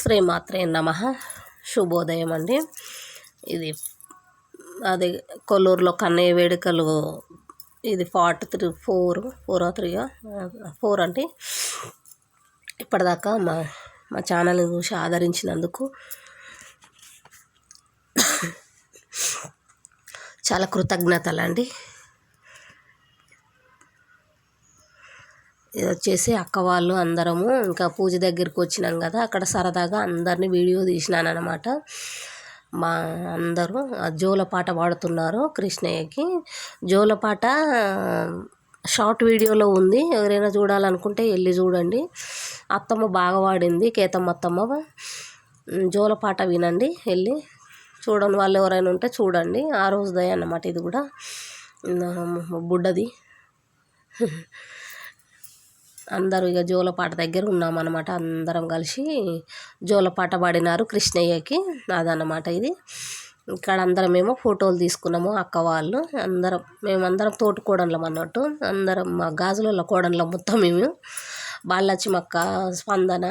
శ్రీమాత్రే నమ. శుభోదయం అండి. ఇది అది కొల్లూరులో కన్నయ్య వేడుకలు ఇది forty three four four three four అంటే ఇప్పటిదాకా మా మా ఛానల్ని చూసి ఆదరించినందుకు చాలా కృతజ్ఞతలు అండి ఇది వచ్చేసి అక్క వాళ్ళు అందరము ఇంకా పూజ దగ్గరికి వచ్చినాం కదా అక్కడ సరదాగా అందరినీ వీడియో తీసినాను అనమాట మా అందరూ జోలపాట పాడుతున్నారు కృష్ణయ్యకి. జోలపాట షార్ట్ వీడియోలో ఉంది. ఎవరైనా చూడాలనుకుంటే వెళ్ళి చూడండి. అత్తమ్మ బాగా పాడింది కేతమ్మ అత్తమ్మ. జోలపాట వినండి వెళ్ళి చూడని వాళ్ళు ఎవరైనా ఉంటే చూడండి. ఆ రోజుదే అన్నమాట ఇది కూడా. బుడ్డది. అందరూ ఇక జోలపాట దగ్గర ఉన్నామన్నమాట. అందరం కలిసి జోలపాట పాడినారు కృష్ణయ్యకి. అదన్నమాట ఇది. ఇక్కడ అందరం ఏమో ఫోటోలు తీసుకున్నాము అక్క వాళ్ళు. అందరం మేమందరం తోటి కోడన్లం అన్నట్టు. అందరం మా గాజులలో కోడన్లం మొత్తం మేము. బాలలక్ష్మక్క స్పందన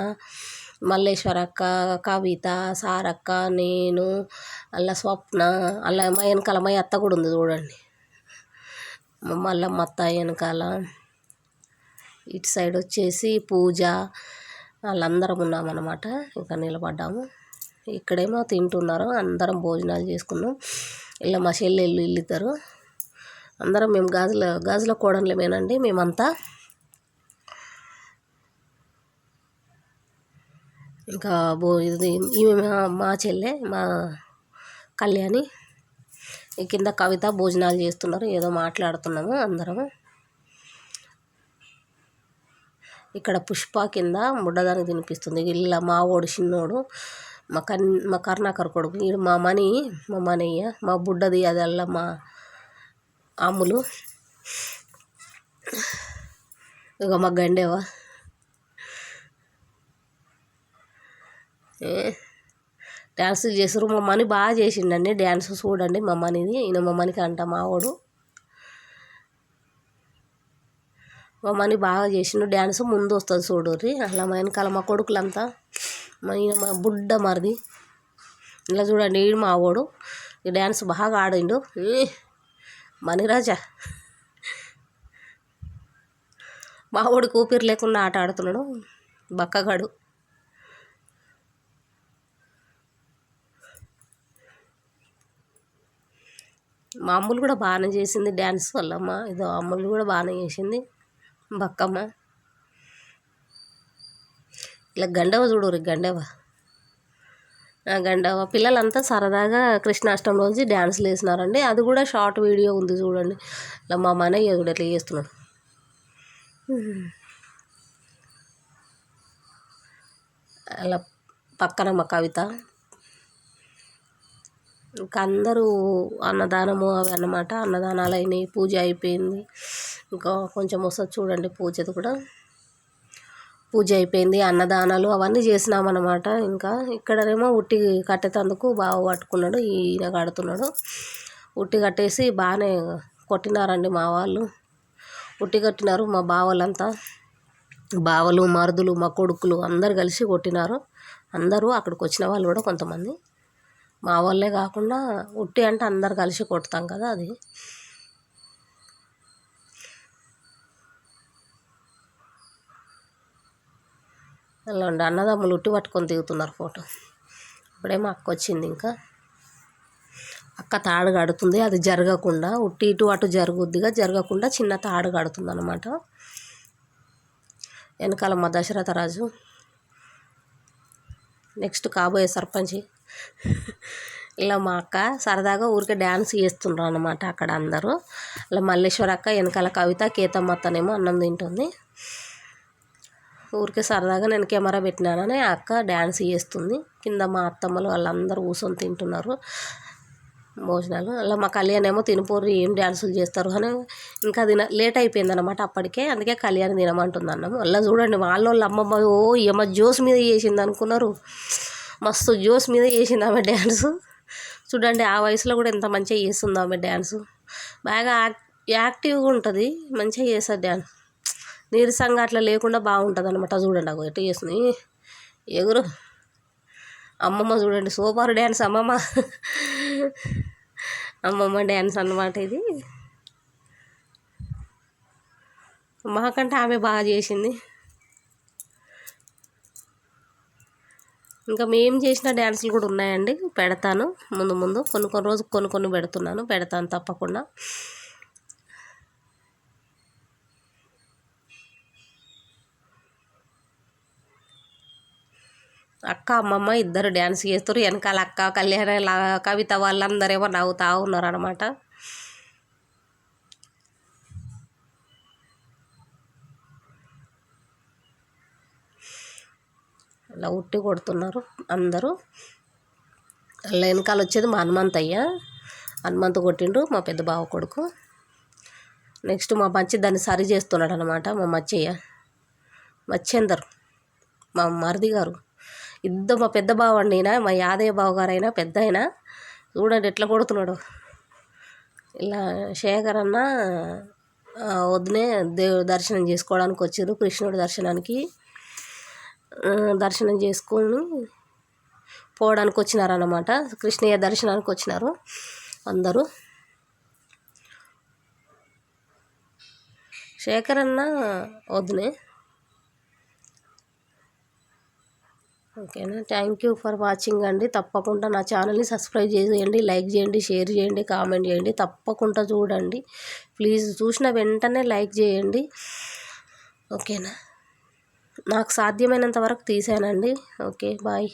మల్లేశ్వర అక్క కవిత సారక్క నేను అలా స్వప్న అలా మా వెనకాల మా అత్త కూడా ఉంది చూడండి. మళ్ళీ మా అత్త వెనకాల. ఇటు సైడ్ వచ్చేసి పూజ వాళ్ళందరం ఉన్నామన్నమాట. ఇంకా నిలబడ్డాము. ఇక్కడేమో తింటున్నారు. అందరం భోజనాలు చేసుకున్నాం. ఇలా మా చెల్లెళ్ళు ఇల్లుతారు. అందరం మేము గాజుల గాజుల కోడన్లమేనండి మేమంతా. ఇంకా బో ఇది ఈమె మా చెల్లె మా కళ్యాణి. కింద కవిత భోజనాలు చేస్తున్నారు. ఏదో మాట్లాడుతున్నాము అందరము. ఇక్కడ పుష్ప కింద ముడ్డదానికి తినిపిస్తుంది. వీళ్ళ మావోడు చిన్నోడు మా కన్ మా కర్ణాకర్ కొడుకు. ఈడు మా మనీ మా మనయ్య మా బుడ్డది అదల్లా మా అమ్ములు. ఇక మా గండేవా? డ్యాన్స్ చేసారు మా మనీ బాగా చేసిండండి. డ్యాన్స్ చూడండి మా మనీది. ఈయన మా మనికి అంట మావాడు మా బాగా చేసిండు. డ్యాన్స్ ముందు వస్తుంది చూడుర్రి అలా మా వెనకాల మా కొడుకులంతా. మా మా బుడ్డ మరిది. ఇలా చూడండి ఈడు మా వాడు. ఈ డ్యాన్స్ బాగా ఆడిండు. మణిరాజా. మా వాడికి లేకుండా ఆట ఆడుతున్నాడు. బక్కగాడు. మా అమ్ములు కూడా బాగానే చేసింది డ్యాన్స్ వల్ల. అమ్మ ఇదో అమ్ములు కూడా బాగానే చేసింది. బక్కమ్మ. ఇలా గండవ చూడు గండవ. గండవ. పిల్లలంతా సరదాగా కృష్ణాష్టమి రోజు డ్యాన్స్లు వేసినారండి. అది కూడా షార్ట్ వీడియో ఉంది చూడండి. ఇలా మా మనయ్య చూడు ఎట్లా చేస్తున్నాడు. అలా పక్కన మా కవిత. ఇంకా అందరూ అన్నదానము అవి అన్నమాట. అన్నదానాలు అయినాయి పూజ అయిపోయింది. ఇంకా కొంచెం వస్తుంది చూడండి పూజది కూడా. పూజ అయిపోయింది అన్నదానాలు అవన్నీ చేసినామన్నమాట. ఇంకా ఇక్కడనేమో ఉట్టి కట్టేటందుకు బావ పట్టుకున్నాడు ఈయన కడుతున్నాడు. ఉట్టి కట్టేసి బాగానే కొట్టినారండి మా వాళ్ళు. ఉట్టి కట్టినారు మా బావలంతా. బావలు మరుదులు మా కొడుకులు అందరు కలిసి కొట్టినారు. అందరూ అక్కడికి వచ్చిన వాళ్ళు కూడా కొంతమంది. మా వాళ్ళే కాకుండా ఉట్టి అంటే అందరు కలిసి కొడతాం కదా అది. అలా ఉండి అన్నదమ్ములు ఉట్టి పట్టుకొని దిగుతున్నారు ఫోటో. ఇప్పుడేమో అక్క వచ్చింది ఇంకా. అక్క తాడు కడుతుంది అది జరగకుండా ఉట్టి ఇటు అటు జరుగుద్దిగా జరగకుండా చిన్న తాడు కడుతుంది అనమాట వెనకాల మా దశరథ రాజు. నెక్స్ట్ కాబోయే సర్పంచి. ఇలా మా అక్క సరదాగా ఊరికే డ్యాన్స్ చేస్తుండ్రు అనమాట అక్కడ అందరూ. ఇలా మల్లేశ్వర అక్క వెనకాల కవిత కేతమ్మ అత్తనేమో అన్నం తింటుంది. ఊరికే సరదాగా నేను కెమెరా పెట్టినానని అక్క డ్యాన్స్ చేస్తుంది. కింద మా అత్తమ్మలు వాళ్ళందరూ కూర్చొని తింటున్నారు భోజనాలు. అలా మా కళ్యాణ్ ఏమో తినిపోరు ఏం డ్యాన్సులు చేస్తారు అని ఇంకా తిన లేట్ అయిపోయింది అనమాట అప్పటికే. అందుకే కళ్యాణ్ తినమంటుంది అన్నం అలా చూడండి వాళ్ళ వాళ్ళ అమ్మమ్మ ఓ ఏమో జోస్ మీద చేసింది అనుకున్నారు. మస్తు జోస్ మీద చేసింది ఆమె డ్యాన్స్ చూడండి ఆ వయసులో కూడా ఎంత మంచిగా చేస్తుంది ఆమె డ్యాన్స్ బాగా యాక్టివ్గా ఉంటుంది మంచిగా చేస్తుంది డ్యాన్స్ నీరసంగా అట్లా లేకుండా బాగుంటుంది అనమాట చూడండి అగో ఎట్లా చేస్తుంది. ఎగురు. అమ్మమ్మ చూడండి సూపర్ డ్యాన్స్ అమ్మమ్మ. అమ్మమ్మ డ్యాన్స్ అన్నమాట ఇది. మాకంటే ఆమె బాగా చేసింది. ఇంకా మేము చేసిన డ్యాన్సులు కూడా ఉన్నాయండి. పెడతాను. ముందు ముందు కొన్ని కొన్ని రోజు కొన్ని కొన్ని పెడుతున్నాను. పెడతాను తప్పకుండా. అక్క అమ్మమ్మ ఇద్దరు డ్యాన్స్ చేస్తారు. వెనకాల అక్క కళ్యాణ కవిత వాళ్ళందరేమో నవ్వుతూ ఉన్నారు అలా ఉట్టి కొడుతున్నారు అందరూ. అలా వెనకాల వచ్చేది మా హనుమంతయ్య హనుమంతు కొట్టిండు మా పెద్ద బావ కొడుకు. నెక్స్ట్ మా మంచి దాన్ని సరి చేస్తున్నాడు అనమాట మా మచ్చయ్య. మచ్చేందర్ మా మరిది గారు. ఇద్దరు మా పెద్ద బావ అండి మా యాదయ్య బావ గారైనా పెద్ద అయినా చూడండి ఎట్లా కొడుతున్నాడు. ఇలా శేఖర్ అన్న వదినే దేవుడు దర్శనం చేసుకోవడానికి వచ్చారు కృష్ణుడి దర్శనానికి. దర్శనం చేసుకొని పోవడానికి వచ్చినారన్నమాట. కృష్ణయ్య దర్శనానికి వచ్చినారు అందరూ. శేఖర్ అన్న వద్దునే ఓకేనా? థ్యాంక్ యూ ఫర్ వాచింగ్ అండి. తప్పకుండా నా ఛానల్ని సబ్స్క్రైబ్ చేయండి లైక్ చేయండి షేర్ చేయండి కామెంట్ చేయండి. తప్పకుండా చూడండి. ప్లీజ్ చూసిన వెంటనే లైక్ చేయండి. ఓకేనా? నాకు సాధ్యమైనంత వరకు తీసానండి. Okay bye.